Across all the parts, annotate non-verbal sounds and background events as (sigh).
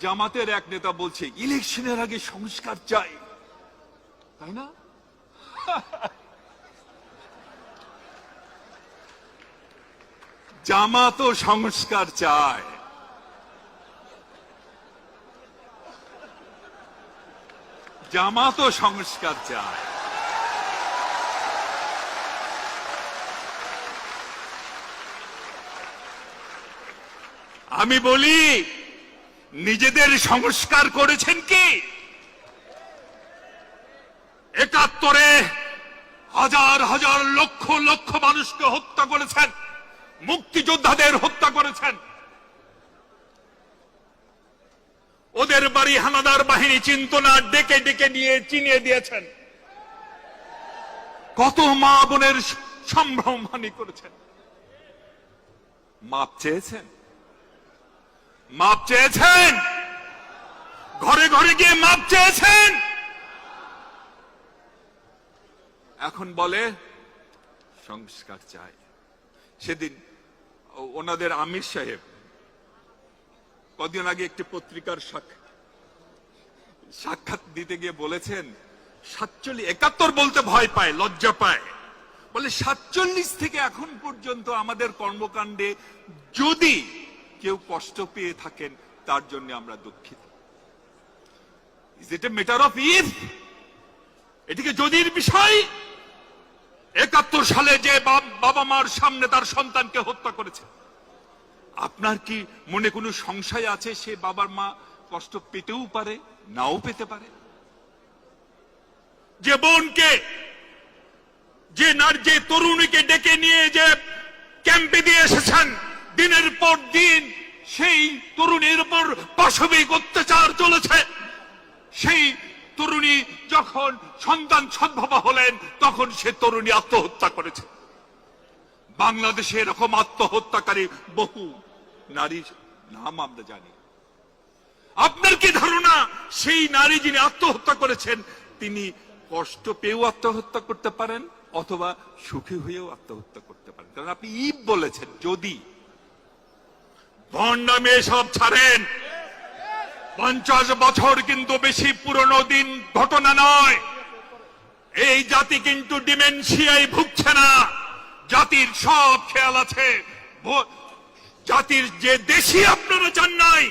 জামাতের এক নেতা বলছে, ইলেকশনের আগে সংস্কার চাই। তাই না? (laughs) জামাতও সংস্কার চায়। জামাতও সংস্কার চায়। আমি বলি নিজেদের সংস্কার করেছেন কি? একাত্তরে হাজার হাজার লক্ষ লক্ষ মানুষকে হত্যা করেছেন, মুক্তিযোদ্ধাদের হত্যা করেছেন। ওদের বাড়ি হানাদার বাহিনী চিন্তনা ডেকে ডেকে নিয়ে চিনিয়ে দিয়েছেন। কত মা বোনের সম্ভ্রম হানি করেছেন। মাপ চেয়েছেন? মাপ চেয়েছেন? ঘরে ঘরে গিয়ে মাপ চেয়েছেন? এখন বলে, সংস্কার চাই। সেদিন ওনাদের আমির সাহেব কদিন আগে একটি পত্রিকার সাক্ষাৎ দিতে গিয়ে বলেছেন, সাতচল্লিশ, একাত্তর বলতে ভয় পায়, লজ্জা পায়। বলে, সাতচল্লিশ থেকে এখন পর্যন্ত আমাদের কর্মকাণ্ডে যদি কেউ কষ্ট পেয়ে থাকেন, তার জন্য আমরা দুঃখিত। Is it a of if এটিকে যদির বিষয়, একাত্তর সালে যে বাবা মার সামনে তার সন্তানকে হত্যা করেছে, আপনার কি মনে কোনো সংশয় আছে সে বাবার মা কষ্ট পেতেও পারে, নাও পেতে পারে? যে বোনকে, যে নার, যে তরুণীকে ডেকে নিয়ে যে ক্যাম্পে দিয়ে এসেছেন দিনের পর দিন সেই তরুণীর উপর পাশবিক অত্যাচার চলেছে। সেই তরুণী যখন সন্তান সদ্ভবা হলেন, তখন সে তরুণী আত্মহত্যা করেছে। বাংলাদেশে এরকম আত্মহত্যাকারী বহু নারীর নাম আমরা জানি। আপনার কি ধারণা? সেই নারী যিনি আত্মহত্যা করেছেন, তিনি কষ্ট পেয়েও আত্মহত্যা করতে পারেন, অথবা সুখী হয়েও আত্মহত্যা করতে পারেন। কারণ আপনি ইব বলেছেন, যদি ভণ্ডামে সব ছাড়েন। পঞ্চাশ বছর কিন্তু বেশি পুরনো দিন ঘটনা নয়। এই জাতি কিন্তু ডিমেনশিয়ায় ভুগছে না। জাতির সব খেয়াল আছে। জাতির যে দেশই আপনারা চান নাই,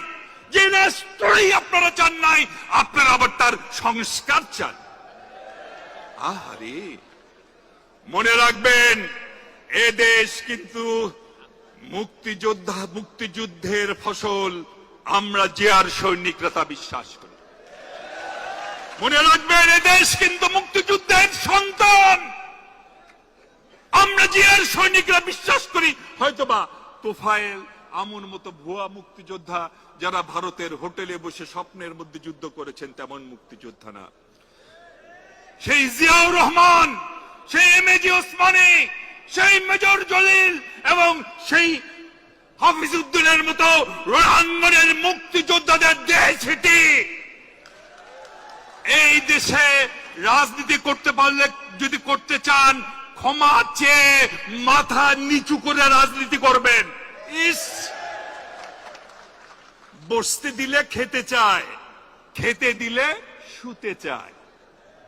যে রাষ্ট্রই আপনারা চান নাই, আপনারা আবার তার সংস্কার চান। আহারে, মনে রাখবেন, এ দেশ কিন্তু মুক্তিযোদ্ধা মুক্তিযুদ্ধের ফসল আমরা যে আর সৈনিকরা তা বিশ্বাস করি। মনে রাখবেন দেশ কিন্তু মুক্তিযুদ্ধের সন্তান। আমরা যে আর সৈনিকরা বিশ্বাস করি, হয়তোবা তোফায়েল আমন মতো ভুয়া মুক্তিযোদ্ধা যারা ভারতের হোটেলে বসে স্বপ্নের মধ্যে যুদ্ধ করেছেন, তেমন মুক্তিযোদ্ধা না। সেই জিয়াউর রহমান, সেই এম এ জি ওসমানী সেই মেজর জলিল এবং সেই হাফিজ উদ্দিনের মতো রোহাঙ্গনের মুক্তিযোদ্ধাদের দেশ এটি এই দেশে রাজনীতি করতে পারলে, যদি করতে চান, ক্ষমা চেয়ে মাথা নিচু করে রাজনীতি করবেন। ইস! বসতে দিলে খেতে চায়, খেতে দিলে শুতে চায়।